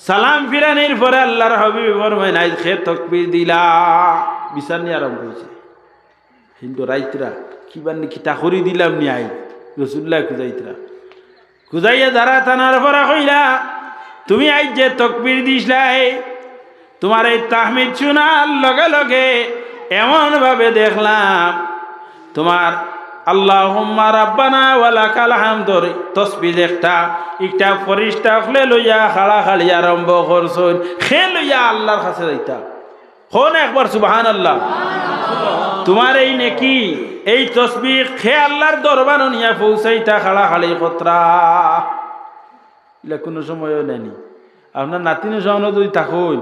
সালাম ফিরানির পরে আল্লাহর হাবিব ফরমাই নাই খে তকবির দিলা। বিচারনি আরম্ভ হয়েছে। কিন্তু রাইতরা কিবার নি কিতা করি দিলাম নি আই? রসুল্লাহ খুঁজাইতরা, খুঁজাইয়া দাঁড়া থানার পরে কইলা তুমি আই যে তকবির দিসলাই তোমার এই তাহমিদ শুনার লগে লগে এমনভাবে দেখলাম, তোমার আল্লাহ রাব্বানা ওয়ালা কাল হামদর। তসবিদ একটা। একটা ফরিস্তা হলে লইয়া খাড়া খালি আরম্ভ করছুন। খে লইয়া আল্লাহর কাছে যাইতা। হন একবার সুবাহান আল্লাহ তোমার এই নেকি, এই তসবি খে আল্লাহর দরবার নিয়া পৌঁছাইতা খাড়া খালি কতরা এগুলা কোনো সময়ও নেনি আপনার নাতিনের সহন যদি থাকুন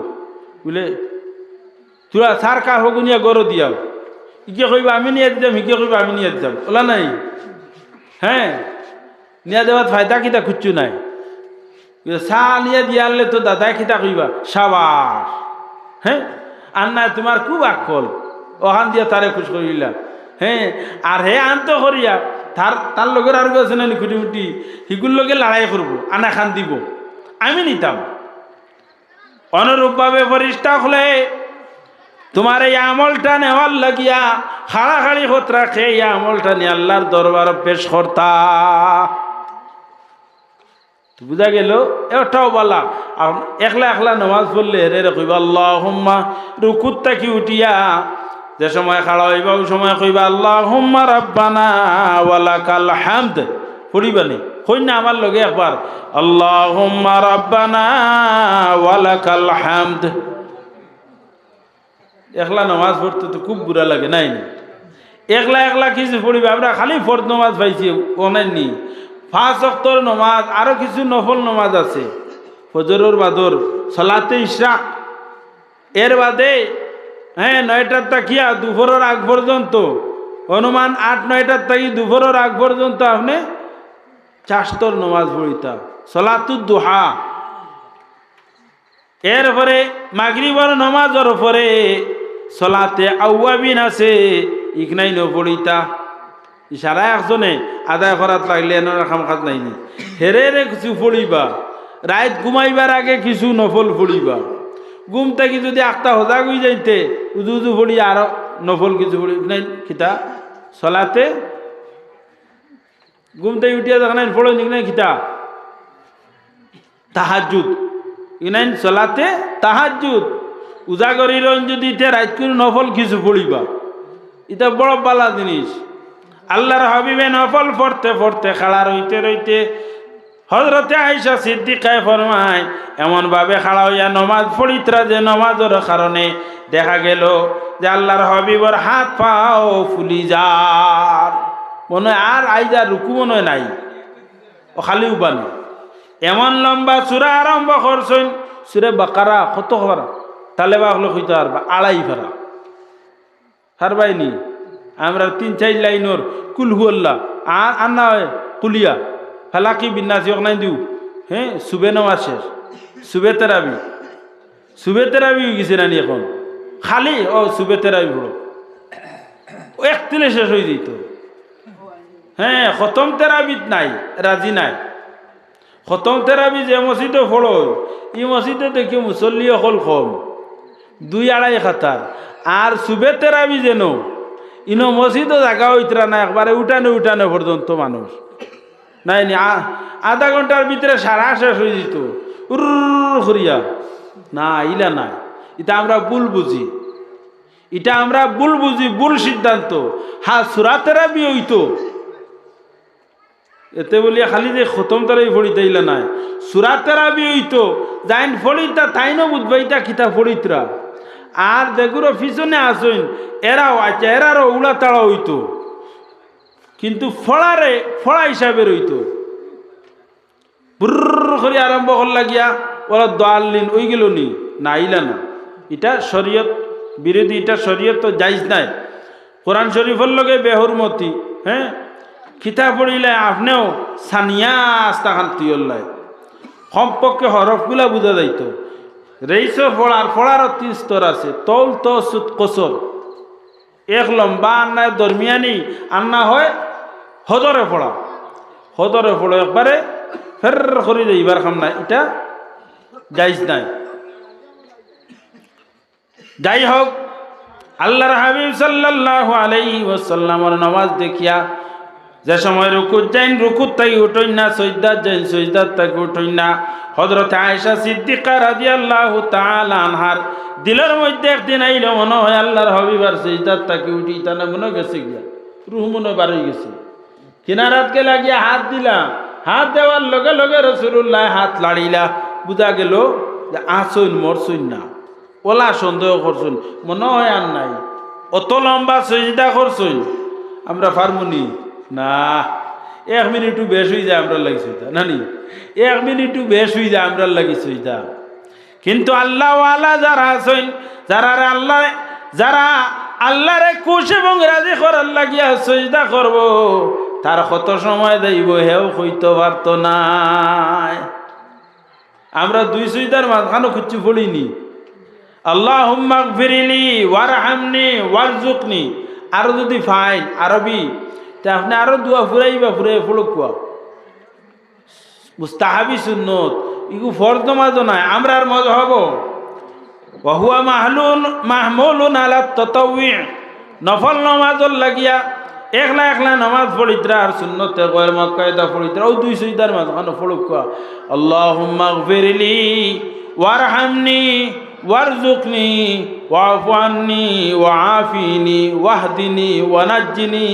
বুঝলে তোরা সার কা হগুনিয়া গরো দিয়াও? ইকে কইবা, আমি নিয়ে দিতাম হিকে কইবা, আমি নিয়ে দিতাম ওলা নাই। হ্যাঁ নিয়া দেওয়াত ফায়দা কিতা খুঁজছু নাই? চা নিয়ে দিয়ে আনলে তো দাদা কিতা কইবা? সাবাস হ্যাঁ। আর না, তোমার খুব আকল ওখান দিয়ে তারে খুশ করিলা হ্যাঁ আর হে আনত করিয়া, তার তার লগের আর গেছে না খুঁটি মুটি হিগুর লগে লড়াই করব আনা খান দিব আমি নিতাম। অনুরূপভাবে ফরিস্তা হলে তোমার এই আমলটা নেওয়ার লাগিয়া হাড়াহাড়ি হত রাখে, এই আমলটা নিয়ে আল্লাহর দরবার পেশ করতা। বুঝা গেল, এটাও বলা। একলা একলা নমাজ পড়লে রে রে কইবা আল্লাহ হুম্মা রুকুত তাকি উঠিয়া যে সময় খাড়া হইবা, ওই সময় কইবা আল্লাহ হুম্মা রাব্বানা ওয়ালা কাল হামদ পড়িবানি হই না আমার লগে একবার আল্লাহ হুম্মা রাব্বানা ওয়ালা কাল হামদ একলা নামাজ পড়তে তো খুব বুড়া লাগে, নাই নি? একলা একলা কিছু পড়িবে, আমরা খালি ফর্দ নমাজ পাইছি অনাইনি পাঁচ অক্তর নমাজ, আরও কিছু নফল নমাজ আছে। ফজরর বাদর, সলাতে ইশরাক। এর বাদে হ্যাঁ নয়টার তাকিয়া দুপুরের আগ পর্যন্ত অনুমান আট, নয়টার থাকি দুপুরের আগ পর্যন্ত আপনি চাস্তর নমাজ পড়িতা সলাতুর দোহা। এরপরে মাগরিবর নমাজর পরে সলাতে আউয়াবিন আছে ইকনাই নপড়িতা ইশারা একজনে আদায় করাত লাগলে এনার খাম খাত নাইনি হেরে রে কিছু পড়িবা। রাত ঘুমাইবার আগে কিছু নফল পড়িবা। ঘুম থাকি যদি আটটা হজা হয়ে যাইতে, উজু উজু পড়ি আর নফল কিছু পড়ি নাই, খিতা? সলাতে? ঘুম থেকে উঠিয়া দেখা নাই, পড়ো নাই, খিতা? তাহাজুদ ইনাইন চলাতে তাহাজুদ উজাগরির যদি ইতে রাত করে নফল কিছু পড়িবা এটা বড় বালা জিনিস। আল্লাহর হাবিবে নফল পড়তে পড়তে খাড়া রইতে রইতে হজরতে আইসা সিদ্দিকায় ফরমায় এমনভাবে খাড়া হইয়া নমাজ পড়িতরা যে নমাজের কারণে দেখা গেল যে আল্লাহর হবিবর হাত পাও ফুলি যার। মনে আর আইজা রুকু মনে নাই। ও খালি উবানি। এমন লম্বা চূড়া আরম্ভ করছেন, সুরে বাকারা, কত করা তালে বা হলো হইতে পারবা আড়াই ফেরা হারবাইনি আমরা তিন চার লাইনর কুলহুল্লা আর আর না কুলিয়া ফেলাকি বিন্যাসী নাই দিও হ্যাঁ সুবে নামাজ শেষ, সুবে তেরাবি সুবে তেরাবি গেছে নানি এখন? খালি, ও, সুবে তেরাবি পড়ো এক একতিলে শেষ হয়ে যেত। হ্যাঁ খতম তেরাবিত নাই, রাজি নাই। খতম তেরাবি যে মসজিদে ফলো ই মসজিদে দেখি মুসল্লি অকল কম। দুই আড়াই খাতার। আর সুবে তেরাবি যেন ইনো মসজিদও জায়গা হইতরা না, একবারে উঠানে উঠানে পর্যন্ত মানুষ। নাই নি আধা ঘণ্টার ভিতরে সারা শেষ হয়ে যেত। উর করিয়া। না, ইলা নাই। এটা আমরা ভুল বুঝি। এটা আমরা ভুল বুঝি, ভুল সিদ্ধান্ত। হা হ্যাঁ সুরাতেরাবি হইতো। এতে বলিয়া খালি যে খতম তারাই ফড়িতে ইলা নাই। সুরাত তেরাবি হইতো। যাইন ফড়িতা, তাইনও বুঝবাইতা কিতা ফড়িতরা। আর যেগুলো পিছনে আসইন এরাও আছে, এরারও উড়া তাড়া হইতো। কিন্তু ফড়ারে ফড়া হিসাবে রইত। বুর্র করে আরম্ভ করলা গিয়া, ওরা দোয়াল্লিন, ওই গেল নি, না ইলা না। এটা শরীয়ত, বিরোধী, এটা শরীয়ত তো যাইজ নাই। কোরআন শরীফের লগে বেহরমতি হ্যাঁ? খিতা পড়িলে আপনিও সানিয়া আস্তা খান তুইল্লাই কমপক্ষে হরফগুলা বুঝা যাইত। রেইসর ফড়ার ফড়ারও তিন স্তর আছে। তৌল, তো, সুত কসর এক লম্বা আন্না দরমিয়ানি আন্না হয় হদরে ফোড়া। হদরে ফোড়ো একবারে ফের করে যাইবার খাম না, এটা যাইজ নাই। যাই হোক, আল্লাহর হাবিব সাল্লাল্লাহু আলাইহি ওয়াসাল্লামের নামাজ দেখিয়া যে সময় রুকুত যাইন, রুকুত তাই উঠইন না সৈদাত যাইন সৈদাত তাই উঠইন। না হযরত আয়েশা সিদ্দিকা রাদিয়াল্লাহু তাআলা আনহার দিলের মধ্যে একদিন আইলো, মনে হয় আল্লাহর হাবিবার সৈদাত তাকে উঠি তানে মনে গেছে গিয়া, রুহ মনে বাড়ি গেছে। কিনারাতকে লাগিয়া হাত দিলা, হাত দেওয়ার লগে লগে রসুল্লাহ হাত লাড়িলা। বুঝা গেল যে আসুন মরছুন না। ওলা সন্দেহ করছুন মনে হয় আর নাই। অত লম্বা সজিদা করছুন আমরা ফার্মুনি না, এক মিনিটও বেশ হয়ে যায় আমরা লাগি সইতা নানি, এক মিনিটও বেশ হয়ে যায় আমরা লাগি সইতা কিন্তু আল্লাহওয়ালা যারা আছেন, যারা আল্লাহ, যারা আল্লাহরে খুশ এবং রাজি করার লাগিয়া সজদা করব, তার কত সময় দেব হেও হইতে পারতো নাই। আমরা দুই সইদার মাঝখানে খুঁজছি পড়িনি আল্লাহ ফিরিলি ওয়ার হামনি ওয়ার জুকনি আরও যদি ফাইন আরবি তা আপনি আরও দুয়া ফুরাইবা ফুরাই ফুলক কুয়া মুস্তাহাবি সুন্নত, ইগু ফর্দ মাঝো নাই, আমরা আর মজা হব। ওহুয়া মাহলুন, মাহমুলুন আলা ততউই। নফল নমাজর লাগিয়া একলা একলা নমাজ পড়িত্রা আর সুন্নতে গয়ের মক্কায়দা পড়িত্রা, ও দুই সুইদার মাঝ খানো ফড়ুক আল্লাহুম্মা গফিরলি ওয়ারহামনি ওয়ারজুকনি ওয়াফু আন্নি ওয়াআফিনি ওয়াহদিনি ওয়ানাজ্জিনি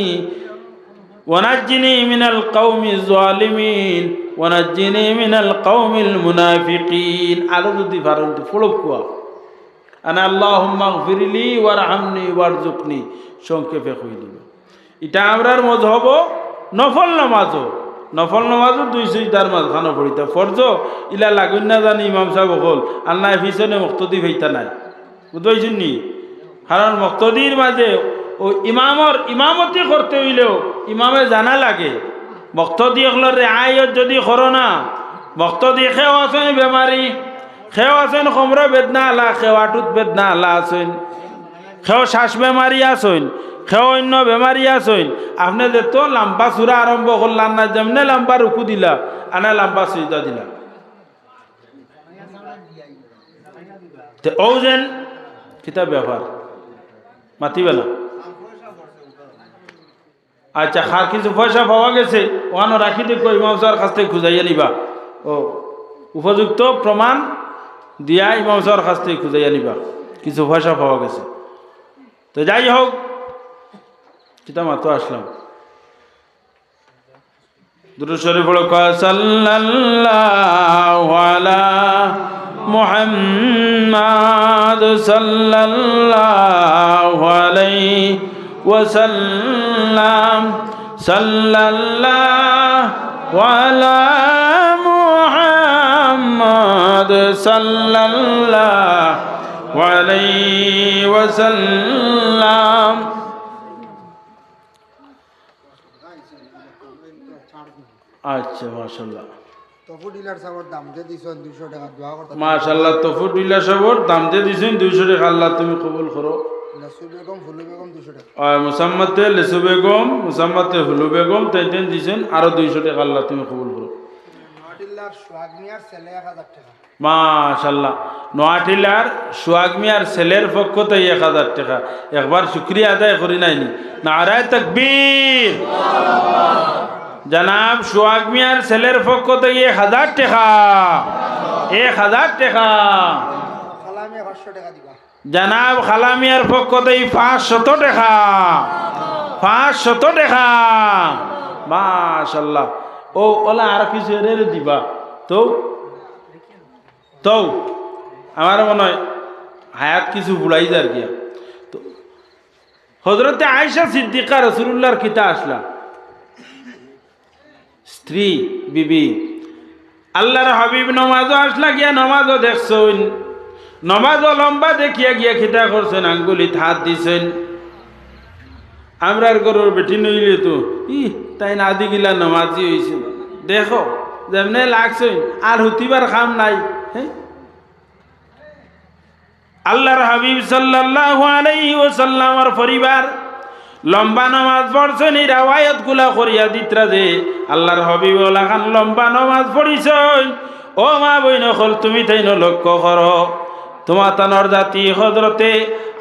ওয়ানাজ্জিনি মিনাল কৌমি জালিমিন ওয়ানাজ্জিনি মিনাল কৌমিল মুনাফিকিন। আরও যদি ভারত ফুলব কুয়া আনা আল্লাহ ফিরিলি ওয়ার হামনি ওয়ার জুকনি সংক্ষেপে কই দিল এটা আমরার মজ হব নফল নামাজও নফল নমাজও দুই সুইটার মাঝখানো পড়িতা ফরজ? ইলা লাগুন না জানি ইমাম সাহেব হল আল্লাহ পিছনে মুক্তদি হইতা নাই। বুঝতে নি? কারণ মুক্তদির মাঝে ও ইমামর ইমামতি করতে হইলেও ইমামে জানা লাগে। মক্তদি এগুলোর রেহাইয়ত যদি করো না মক্তদি খেও আছে বেমারি খেও আছেন সমর বেদনা আলা খেওয়াটুত বেদনা আলা আছেন খেও শ্বাস বেমারি আছেন খেও অন্য বেমারি আছেন। আপনি যে তো লাম্বা চূড়া আরম্ভ করলাম না, যেমনে লাম্বা রুকু দিলা, আনা লাম্বা সুইদা দিলা। ও যেন কিতা ব্যাপার মাতিবে না আচ্ছা খার কিছু পয়সা পাওয়া গেছে ওখানে রাখি দেখো ইমাম সাহের কাছ থেকে খুঁজাইয়া নিবা। ও, উপযুক্ত প্রমাণ দিয়া ইমাম সাহের কাছ থেকে খুঁজাইয়া নিবা। কিছু পয়সা পাওয়া গেছে। তো যাই হোক কিতা মাত্র আসলাম। শরীফ হলো সাল্লাল্লাহু মুহাম্মাদ সাল্লাল্লাহু আলাইহি ওয়াসাল্লাম সাল্লাল্লাহু আলা মুহাম্মাদ সাল্লাল্লাহু আলাইহি ওয়াসাল্লাম আচ্ছা মাশাল্লাহ তফু ডিলার সাগর দাম যে দিছেন দুশো টাকা দোয়া করতে মাশাল্লাহ তফু দুইলা সবর দাম দিয়ে দিছেন দুইশো টাকা আল্লাহ তুমি কবুল করো। বেগম বেগম দুশো মুসাম্মাতে লেসু বেগম মুসাম্মাতে হুলু বেগম দিছেন আরও দুইশো টাকা আল্লাহ তুমি কবুল করো। নোয়াটিল্লার সোহাগ মিয়ার ছেলে এক হাজার টাকা। মাশাল্লাহ নোয়াটিলার সোয়াগ মিয়ার ছেলের পক্ষ থেকে এক হাজার টাকা। একবার শুক্রিয়া আদায় করি নাইনি নারায় তকবীর। জনাব সোয়াগ মিয়ার ছেলের পক্ষ থেকে এক হাজার টাকা। এক হাজার টাকা। জনাব খালামিয়ার পক্ষ থেকে পাঁচ শত টাকা। পাঁচ শত টাকা। মাশাল্লাহ ও, ওলা আর কিছু এর দিবা। তো তো, আমার মনে হয় হায়াত কিছু বুড়াই যার গিয়া তো হজরতে আয়সা সিদ্দিকা রসুল্লাহর কিতা আসলা। স্ত্রী, বিবি। আল্লাহর হাবিব নমাজও আসলা, গিয়া নমাজও দেখছইন। নমাজও লম্বা দেখিয়া গিয়া খিতা করছেন আঙ্গুলিত হাত দিছেন। আমরার গরুর বেটি নইলে তো ই তাই না আদি গিলা নমাজি হয়েছে দেখো, যেমনে লাগছে আর হুতিবার খাম নাই হ্যাঁ আল্লাহর হাবিব সাল্লাল্লাহু আলাইহি ওয়াসাল্লামর পরিবার লম্বা নামাজ পড়ছেন, এই রাওয়ায়াতগুলা করিয়া দিতরা যে, আল্লাহর হাবিব খান লম্বা নামাজ পড়িছেন। ও মা বইন হল তুমি তাই লক্ষ্য করো। তোমার তানর জাতি হজরতে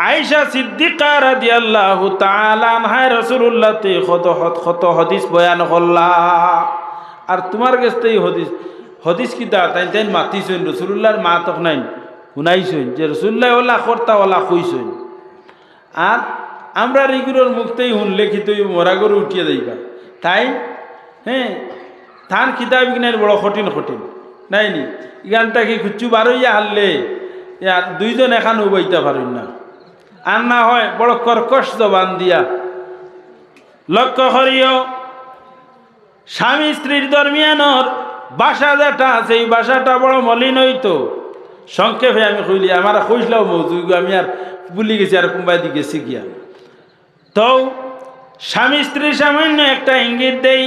আইসা সিদ্দিকা রাদিয়াল্লাহু তাআলা আনহা রাসূলুল্লাহ তে কত কত হাদিস বয়ান করলা। আর তোমার কাছে এই হদিস হদিস কিতা তাই তাই মাতিছেন রসুল্লাহর মা তক নাই, শুনাইছেন যে রসুল্লাহ ওলা কর্তা, ওলা কইছেন। আর আমরা রেগুলোর মুখতেই কিন্তু মরা করে উঠিয়ে যাইবা তাই হ্যাঁ থান কিতাব কিনার বড় কঠিন কঠিন। নাই নি? ইগানটা কি খুচু বারইয়া হারলে। ইয়ার দুইজন এখান উবাইতে পারেন না। আর না হয় বড় কর্কশ জবান দিয়া। লক্ষ্য করিও, স্বামী স্ত্রীর দরমিয়ানর বাসা যেটা আছে, এই বাসাটা বড় মলিন হইতো। সংক্ষেপে আমি কইলি, আমার কইসলাও মজুগ আমি আর ভুলি গেছি আর কুম্বাই দিকে গেছি গিয়া। তো স্বামী স্ত্রীর সামান্য একটা ইঙ্গিত দেই,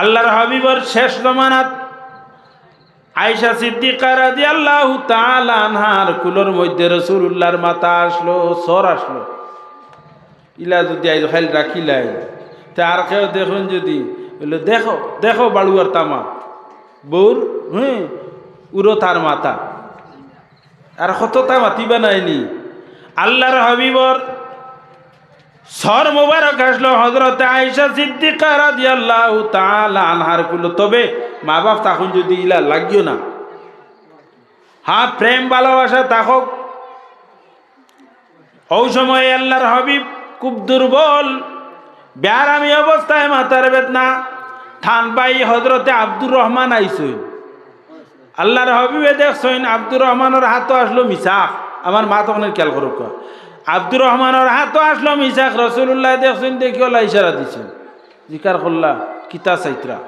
আল্লাহর হাবিবর শেষ জমানাত আয়সা সিদ্দিকা রাদি আল্লাহ আনহার কুলোর মধ্যে রসুল্লাহর মাথা আসলো সর আসলো। ইলা যদি আইজ খাইল রাখিলাই। তা আর কেউ দেখুন যদি বলল দেখো দেখো বাড়ুয়ার তামা। বউর হ্যাঁ উড়ো তার মাথা। আর কত তা মাতিবা নাইনি। আল্লাহর হাবিবর সর মোবারক আসলো হজরতে আয়সা সিদ্দিকা রাদিয়াল্লাহু তাআলা আনহার কুলো। তবে মা বাপ তখন যদি ইলা লাগিও না হ্যাঁ প্রেম, ভালোবাসা তাকক ওই সময় আল্লাহর হাবিব খুব দুর্বল, ব্যারামি অবস্থায় মাথার বেদনা থান পাই হজরতে আব্দুর রহমান আইসইন। আল্লাহর হাবিবে দেখছইন আব্দুর রহমানের হাতও আসলো মিসাক আমার মা তখন খেয়াল করুক আব্দুর রহমানের হাতও আসলো মিসাক রসুল্লাহ দেখছইন দেখি ওলা ইশারা দিছেন জিকার করলা, কিতা চাইত্রা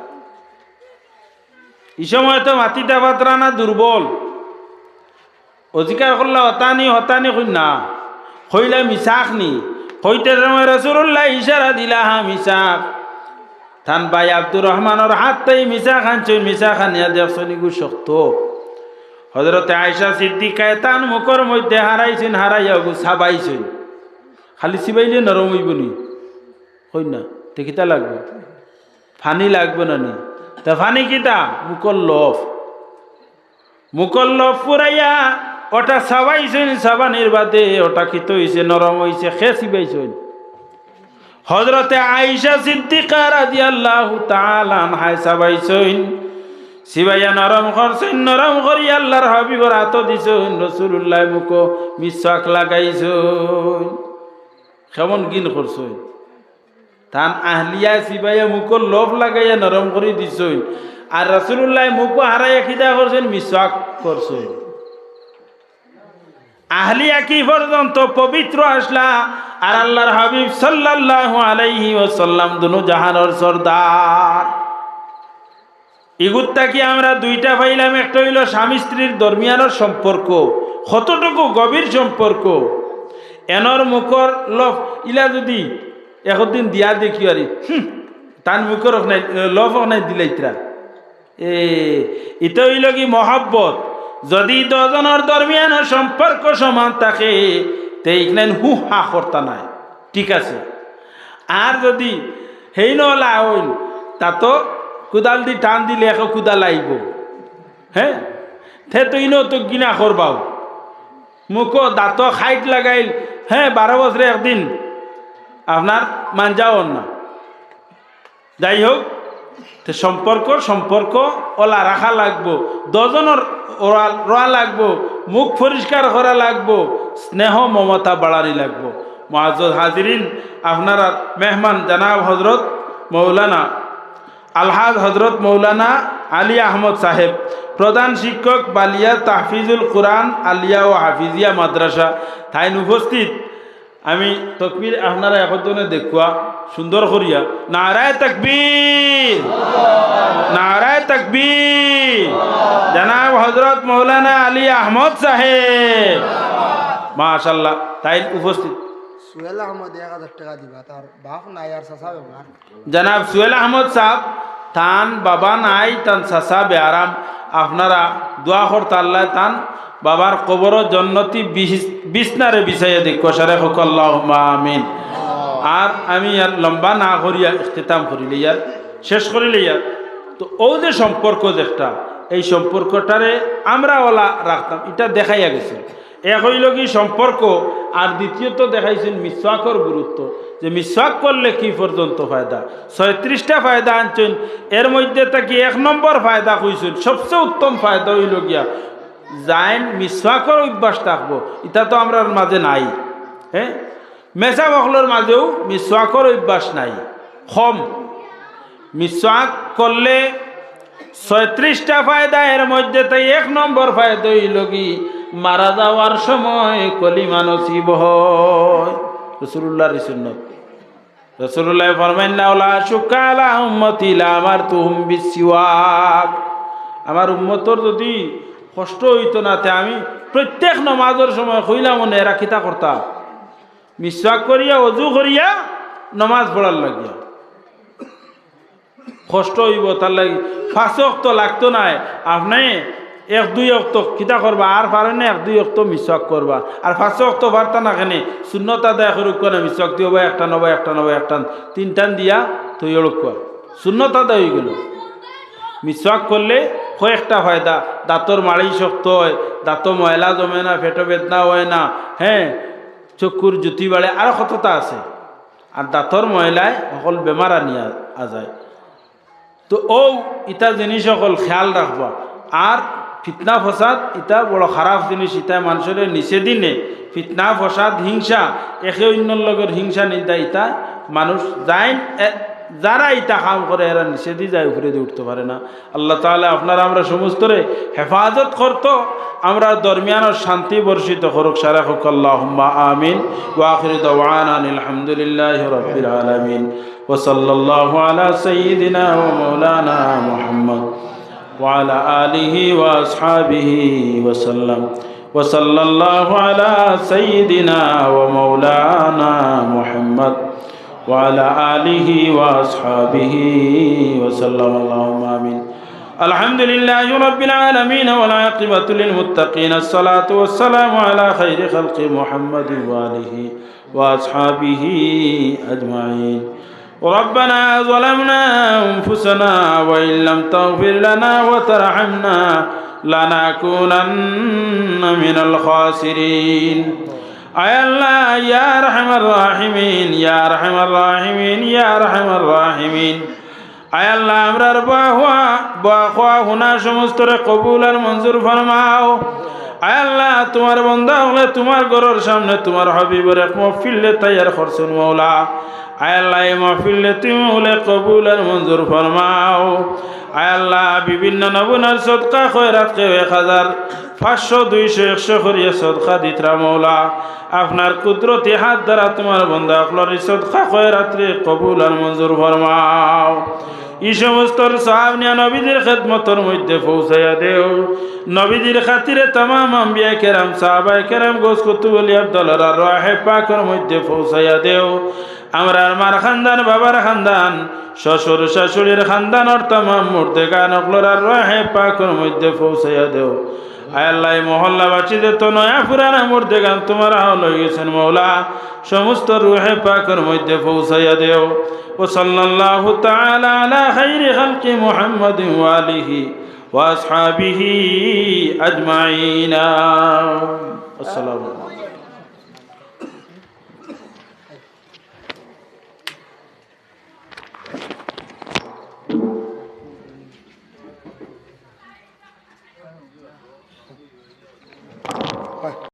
এই সময় তো মাতিটা বাতরা না দুর্বল অধিকার করলা, হতানি হতানি কই না। হইলা মিসাক নি। হইতে সময় রসুল্লাহ ইশারা দিলা, হা মিসাক থান ভাই আব্দুর রহমানের হাত তাই মিশা খানছই মিশা খানিয়া দেখছনি গু শক্ত। হজরতে আয়সা সিদ্দিকায় তান মুখর মধ্যে হারাইছেন, হারাইয়া গু সাবাইছেন খালি সিবাইলে নরম হইব নি। হই না দেখিতা লাগবে। ফানি লাগবে না নি। তা ফানি কিতা মুকর লফ। মুকল লফ পুরাইয়া ওটা সাবাইছেন সাবানির বাদে ওটা খিত হইছে, নরম হইছে, খে সিবাইছেন হজরতে আইসা সিদ্দিকা রাদিয়াল্লাহু তাআলা আনহা সাবাইছেন সিবাইয়া নরম করছেন নরম করি, আল্লাহর হাবিবর হাত দিছেন রসুল্লাহ মুখ মিসাক লাগাইছেন। কেমন গিন করছেন? তান আহলিয়া সিবাইয়া মুখ লোভ লাগাইয়া নরম করে দিছেন। আর রসুল্লাহ মুখ হারাইয়া খিদা করছেন মিসাক করছেন। আহলিয়া কি পর্যন্ত পবিত্র আসলা? আর আল্লাহর হাবিব সাল্লাল্লাহু আলাইহি ওয়াসাল্লাম দুনু জাহানের সর্দার। ইগুত্তা কি আমরা দুইটা পাইলাম? একটা হইল স্বামী স্ত্রীর দরমিয়ানোর সম্পর্ক। কতটুকু গভীর সম্পর্ক? এনর মুখর লফ, ইলা যদি একদিন দিয়া দেখি আরে তার মুখর নাই লফ নাই এ ইতো হইল কি মহাব্বত? যদি দজনের দরমিয়ান সম্পর্ক সমান থাকে তে ইকনাইন হু হা করতা নাই। ঠিক আছে। আর যদি হেই নলা হইল, তা তো কুদাল দি টান দিলে এখন কুদাল আইব হ্যাঁ থে তো ইনো তো গিনা করবাও মুখ দাঁত খাইট লাগাইল। হ্যাঁ বারো বছরে একদিন। আপনার মানজাও না যাই হোক সম্পর্ক সম্পর্ক ওলা রাখা লাগবো। দজনের রোয়া লাগবো। মুখ পরিষ্কার করা লাগবো। স্নেহ, মমতা বাড়ানি লাগবো। মহাজ হাজিরিন আপনারা মেহমান জানাব হজরত মৌলানা আলহাজ হজরত মৌলানা আলী আহমদ সাহেব, প্রধান শিক্ষক বালিয়া তাহফিজুল কোরআন আলিয়া ও হাফিজিয়া মাদ্রাসা। তাইন উপস্থিত। আমি তকবির আপনারা একজনে দেখুয়া, সুন্দর করিয়া। নারায় তকবীর। নারায় তকবীর। জানাব হজরত মৌলানা আলী আহমদ সাহেব। মাশাল্লাহ তাই উপস্থিত। এক টাকা দিবা বাপ নাই আর জনাব সুহেল আহমদ সাহ তান বাবা নাই, তান সাসা বেআরাম আপনারা দোয়া করতে তান বাবার কবর জন্নতি বিছনারে বিছাইয়া দেখো সারে হকল্লাহ আমিন। আর আমি আর লম্বা না করিয়া ইখতিতাম করিলে ইয়ার শেষ করিলে ইয়ার তো ও যে সম্পর্ক যেটা, এই সম্পর্কটারে আমরা ওলা রাখতাম, এটা দেখাইয়া গেছে। এক হইল কি সম্পর্ক আর দ্বিতীয়ত দেখাইছেন মিসওয়াকর গুরুত্ব, যে মিসওয়াক করলে কি পর্যন্ত ফায়দা? ছয়ত্রিশটা ফায়দা আনছেন, এর মধ্যে থাকি এক নম্বর ফায়দা কইছেন, সবচেয়ে উত্তম ফায়দা হইল গিয়া জাইন মিসওয়াকর অভ্যাস থাকব এটা তো আমরা মাঝে নাই হ্যাঁ মেসা বকলোর মাঝেও মিসওয়াকর অভ্যাস নাই, কম। মিসওয়াক করলে ছয়ত্রিশটা ফায়দা, এর মধ্যে তাই এক নম্বর ফায়দা হইল কি মারা যাওয়ার সময় কলিমা নসিব হয়। রসুল্লাহর সুন্নত। রসুল্লাহ ফরমাইন লাউলা শুকালা উম্মতিলা আমার তুহুম বিসিওয়াক। আমার উম্মতর যদি কষ্ট হইতো না, তে আমি প্রত্যেক নমাজের সময় কইলাম মনে এরা কিতা করতাম। মিসওয়াক করিয়া, অজু করিয়া নমাজ পড়ার লাগিয়া। কষ্ট হইব, তার লাগি পাঁচ অক্ত লাগতো নাই। আপনি এক, দুই অক্ত কিতা করবা? আর পারে না, এক, দুই অক্ত মিসক করবা। আর পাঁচ অক্ত পারতা না কেনে শূন্যতা দেয় করুক না মিসক দিব একটা নব একটা নব, একটা তিনটান দিয়া তুই ওড়ক কর শূন্যতা দেয় গেল। মিসওয়াক করলে কয়েকটা ফায়দা দাঁতর মাড়ি শক্ত হয় দাঁত ময়লা জমে না, পেটো বেদনা হয় না হ্যাঁ চকুর জুতি বাড়ে আরও কতটা আছে। আর দাঁতর ময়লায় সকল বেমার আনিয়া আ যায়। তো ও ইটা জিনিস সকল খেয়াল রাখবা আর ফিতনা, ফসাদ ইটা বড় খারাপ জিনিস ইটা মানুষের নিচে দিনে ফিতনা, ফসাদ, হিংসা, একে অন্যর লগের হিংসা নিদা ইটা মানুষ যায় যারা ইটা কাম করে, এরা নিচে দিয়ে যায়, উপরে দিয়ে উঠতে পারে না। আল্লাহ তাহলে আপনারা আমরা সমস্তরে হেফাজত করতো, আমরা দরমিয়ান শান্তি বর্ষিত হরক সারা হোক আল্লাহ আমিন। ওয়াখির দওয়ান আলহামদুলিল্লাহ রবিল আলমিন। ওসল্লাহ আলা সঈদিনা মৌলানা মোহাম্মদ। وعلى آله وأصحابه وسلم. وصلى الله على سيدنا ومولانا محمد وعلى آله وأصحابه وسلم. اللهم آمين. الحمد لله رب العالمين والعاقبة للمتقين. الصلاة والسلام على خير خلق محمد وآله وأصحابه أجمعين. ربنا ظلمنا أنفسنا وإن لم تغفر لنا وترحمنا لنكونن من الخاسرين أي الله يا أرحم الراحمين يا أرحم الراحمين يا أرحم الراحمين أي الله أمر بأخواه هنا شمستر قبولا منظور فرماؤ আল্লাহ, তোমার বন্ধা হলে তোমার ঘরের সামনে তোমার হবিবর এক মফিল্লে তাইয়ার খরচুন মৌলা আল্লাহ, এই মহফিল্লে তুমি হলে কবুল আর মঞ্জুর ফরমাও। আল্লাহ, বিভিন্ন নবুনার সদকা খয়রাত কেউ এক হাজার পাঁচশো, দুইশো, একশো করিয়ে সদকা দিতরা মৌলা আপনার কুদরতি হাত দ্বারা তোমার বন্ধা আপনার সদকা খয়রাত্রে কবুল আর মঞ্জুর ফরমাও। এই সমস্ত সাহাব নিয়া নবীদের খেদমতর মধ্যে পৌঁছাইয়া দেও। নবীদের খাতিরে তামাম আম্বিয়া কেরাম সাহাবাই কেরাম গোস কুতুবলি আব্দুল্লাহ রাহে পাকর মধ্যে পৌঁছাইয়া দেও। আমরা মার খানদান, বাবার খানদান, শ্বশুর শাশুড়ির খানদান আর তামাম মূর্তে গান অকলরার রাহে পাকর মধ্যে পৌঁছাইয়া দেও। আল্লাহ মহল্লাবাসীদের তো নয়া পুরানা মূর্তি গান তোমার হল গেছেন মৌলা। সমস্ত রুহে পাকর মধ্যে পৌঁছাইয়া দেও। ও সাল্লাহ তালা আলা খাইরি হালকি মোহাম্মদ ওয়ালিহি ওয়াসহাবিহি আজমাইনা। আসসালামু আলাইকুম। 快